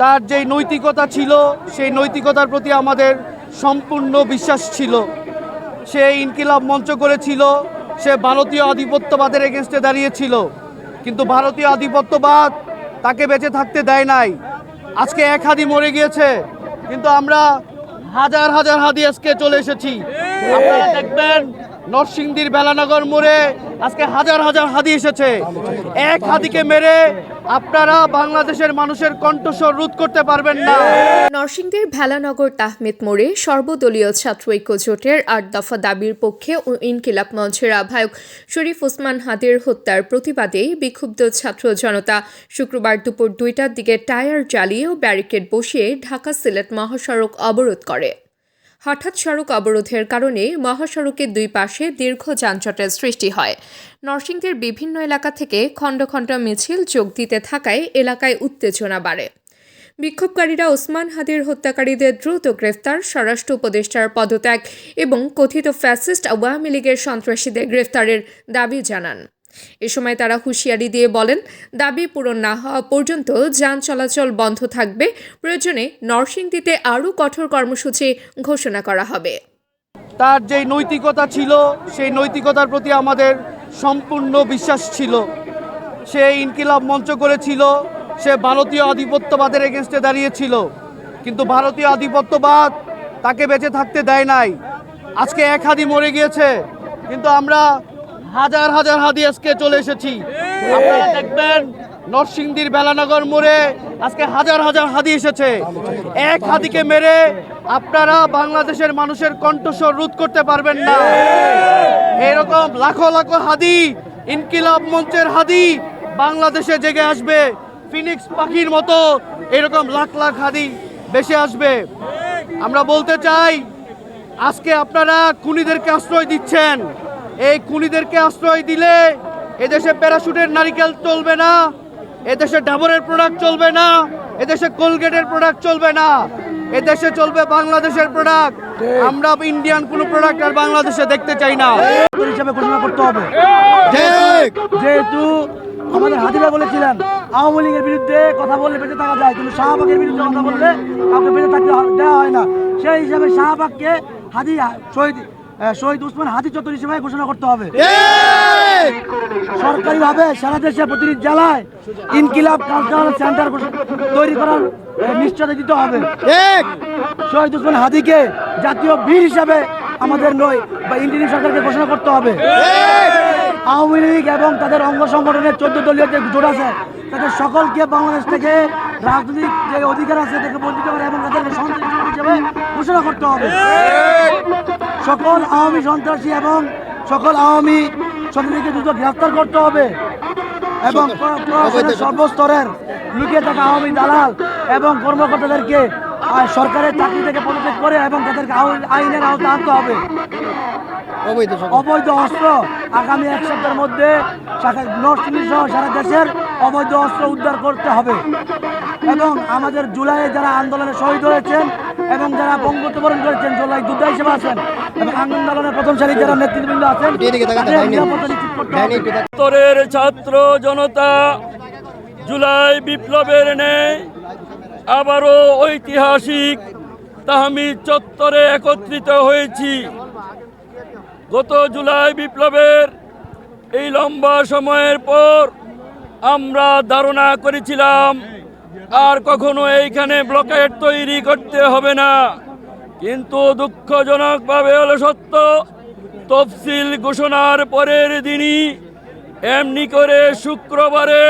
তার যেই নৈতিকতা ছিল, সেই নৈতিকতার প্রতি আমাদের সম্পূর্ণ বিশ্বাস ছিল। সে ইনকিলাব মঞ্চ করেছিল, সে ভারতীয় আধিপত্যবাদের এগেনস্টে দাঁড়িয়েছিল। কিন্তু ভারতীয় আধিপত্যবাদ তাকে বেঁচে থাকতে দেয় নাই। আজকে এক হাদি মরে গিয়েছে, কিন্তু আমরা হাজার হাজার হাদি আজকে চলে এসেছি। আপনারা দেখবেন, নরসিংদীর বেলানগর মোড়ে আজকে হাজার হাজার হাদি এসেছে। এক হাদিকে মেরে আপনারা বাংলাদেশের মানুষের কণ্ঠস্বর রোধ করতে পারবেন না। নরসিংদীর ভেলানগর তাহমেদ মোড়ে সর্বদলীয় ছাত্র ঐক্য জোটের আট দফা দাবির পক্ষে ও ইনকিলাব মঞ্চের আহ্বায়ক শরীফ ওসমান হাদির হত্যার প্রতিবাদে বিক্ষুব্ধ ছাত্র জনতা শুক্রবার দুপুর দুইটার দিকে টায়ার জ্বালিয়ে ও ব্যারিকেড বসিয়ে ঢাকা সিলেট মহাসড়ক অবরোধ করে। হঠাৎ সড়ক অবরোধের কারণে মহাসড়কের দুই পাশে দীর্ঘ যানজটের সৃষ্টি হয়। নরসিংদীর বিভিন্ন এলাকা থেকে খণ্ড খণ্ড মিছিল যোগ দিতে থাকায় এলাকায় উত্তেজনা বাড়ে। বিক্ষোভকারীরা ওসমান হাদির হত্যাকারীদের দ্রুত গ্রেফতার, স্বরাষ্ট্র উপদেষ্টার পদত্যাগ এবং কথিত ফ্যাসিস্ট আওয়ামী লীগের সন্ত্রাসীদের গ্রেফতারের দাবি জানান। এ সময় তারা হুঁশিয়ারি দিয়ে বলেন, দাবি পূরণ না হওয়া পর্যন্ত যান চলাচল বন্ধ থাকবে। প্রয়োজনে নরসিংদীতে আরও কঠোর কর্মসূচি ঘোষণা করা হবে। তার যেই নৈতিকতা ছিল, সেই নৈতিকতার প্রতি আমাদের সম্পূর্ণ বিশ্বাস ছিল। সে ইনকিলাব মঞ্চ করেছিল, সে ভারতীয় আধিপত্যবাদের এগেনস্টে দাঁড়িয়েছিল। কিন্তু ভারতীয় আধিপত্যবাদ তাকে বেঁচে থাকতে দেয় নাই। আজকে এক হাদি মরে গিয়েছে, কিন্তু আমরা হাজার হাজার হাদি আজকে চলে এসেছি। আপনারা দেখবেন, নরসিংদীর বেলানগর মোড়ে আজকে হাজার হাজার হাদি এসেছে। এক হাদিকে মেরে আপনারা বাংলাদেশের মানুষের কণ্ঠস্বর রোধ করতে পারবেন না। এরকম লাখো লাখো হাদি, ইনকিলাব মঞ্চের হাদি বাংলাদেশে জেগে আসবে। ফিনিক্স পাখির মতো এরকম লাখ লাখ হাদি বেশি আসবে। আমরা বলতে চাই, আজকে আপনারা খুনিদেরকে আশ্রয় দিচ্ছেন। এই খুনিদেরকে আশ্রয় দিলে এদেশে প্যারাশুটের নারিকেল চলবে না এদেশে ডাবরের প্রোডাক্ট চলবে না এদেশে কোলগেটের প্রোডাক্ট চলবে না এদেশে চলবে বাংলাদেশের প্রোডাক্ট আমরা ইন্ডিয়ান কোনো প্রোডাক্ট আর বাংলাদেশে দেখতে চাই না। হিসাবে ঘোষণা করতে হবে। যেহেতু আমাদের হাতিবা বলেছিলেন আওয়ামী লীগের বিরুদ্ধে কথা বললে বেঁচে থাকা যায় কিন্তু শাহবাগের বিরুদ্ধে কথা বললে কাউকে বেঁচে থাকতে দেওয়া হয় না। সেই হিসাবে শাহবাগকে হাদি শহীদ শহীদ উসমান হাদি চত্বর হিসেবে ঘোষণা করতে হবে। সরকারিভাবে সারা দেশে প্রতিটি জেলায় ইনকিলাব কালচারাল সেন্টার তৈরি করার আহ, নিশ্চয়তা দিতে হবে। শহীদ উসমান হাদিকে জাতীয় বীর হিসাবে আমাদের নয় বা ইন্ডিয়ান সরকারকে ঘোষণা করতে হবে। আওয়ামী লীগ এবং তাদের অঙ্গ সংগঠনের চোদ্দ দলীয় যে জোট আছে তাদের সকলকে বাংলাদেশ থেকে রাজনৈতিক যে অধিকার আছে তাদেরকে বঞ্চিত করে এবং তাদেরকে সন্ত্রাসী হিসেবে ঘোষণা করতে হবে। সকল আওয়ামী সন্ত্রাসী এবং সকল আওয়ামী সন্ত্রাসীকে দ্রুত গ্রেফতার করতে হবে এবং সর্বস্তরের লুকিয়ে থাকা আওয়ামী দালাল এবং কর্মকর্তাদেরকে সরকারের চাকরি থেকে পদত্যাগ করে এবং তাদেরকে আইনের আওতা আনতে হবে। অবৈধ অস্ত্র আগামী এক সপ্তাহের মধ্যে সারা- নরসিংদী সহ সারা দেশের অবৈধ অস্ত্র উদ্ধার করতে হবে। এবং আমাদের জুলাইয়ে যারা আন্দোলনে শহীদ হয়েছেন এবং যারা বঙ্গবরণ করেছেন জুলাই যোদ্ধা হিসেবে আছেন এবং আন্দোলনের প্রথম সারির যারা নেতৃবৃন্দ আছেন উত্তরের ছাত্র জনতা জুলাই বিপ্লবের নেই আবারও ঐতিহাসিক তাহমিদ চত্বরে একত্রিত হয়েছি। গত জুলাই বিপ্লবের এই লম্বা সময়ের পর আমরা ধারণা করেছিলাম আর কখনো এইখানে ব্লকেট তৈরি করতে হবে না। কিন্তু দুঃখজনকভাবে হলো সত্য, তফসিল ঘোষণার পরের দিনই এমনি করে শুক্রবারে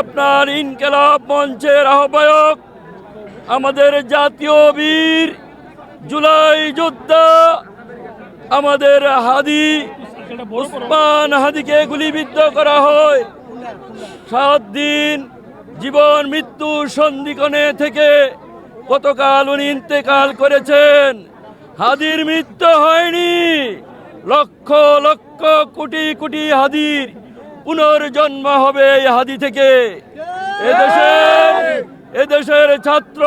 আপনার ইনকেলাব মঞ্চের আহ্বায়ক, আমাদের জাতীয় বীর জুলাই যোদ্ধা, আমাদের হাদি উসমান হাদিকে গুলিবিদ্ধ করা হয়। সাত দিন জীবন, মৃত্যু, সন্ধিকণে থেকে গতকাল উনি ইন্তেকাল করেছেন? হাদির মৃত্যু হয়নি। লক্ষ লক্ষ, কোটি কোটি হাদির পুনর্জন্ম হবে এই হাদি থেকে। এদেশের এদেশের ছাত্র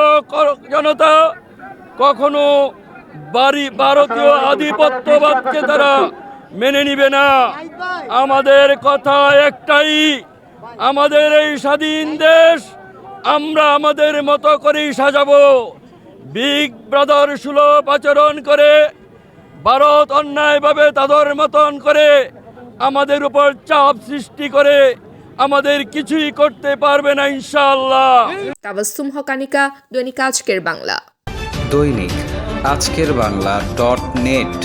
জনতা কখনো বাড়ি, ভারতীয় আধিপত্যবাদকে তারা মেনে নিবে না। আমাদের কথা একটাই আমাদের এই স্বাধীন দেশ আমরা আমাদের মতো করেই সাজাবো। বিগ ব্রাদার সুলভ আচরণ করে ভারত অন্যায়ভাবে তাদের মতন করে আমাদের উপর চাপ সৃষ্টি করে আমাদের কিছুই করতে পারবে না ইনশাআল্লাহ। তাবাস্তুম হকানিকা দৈনিক আজকের বাংলা। দৈনিক আজকের বাংলা ডট নেট।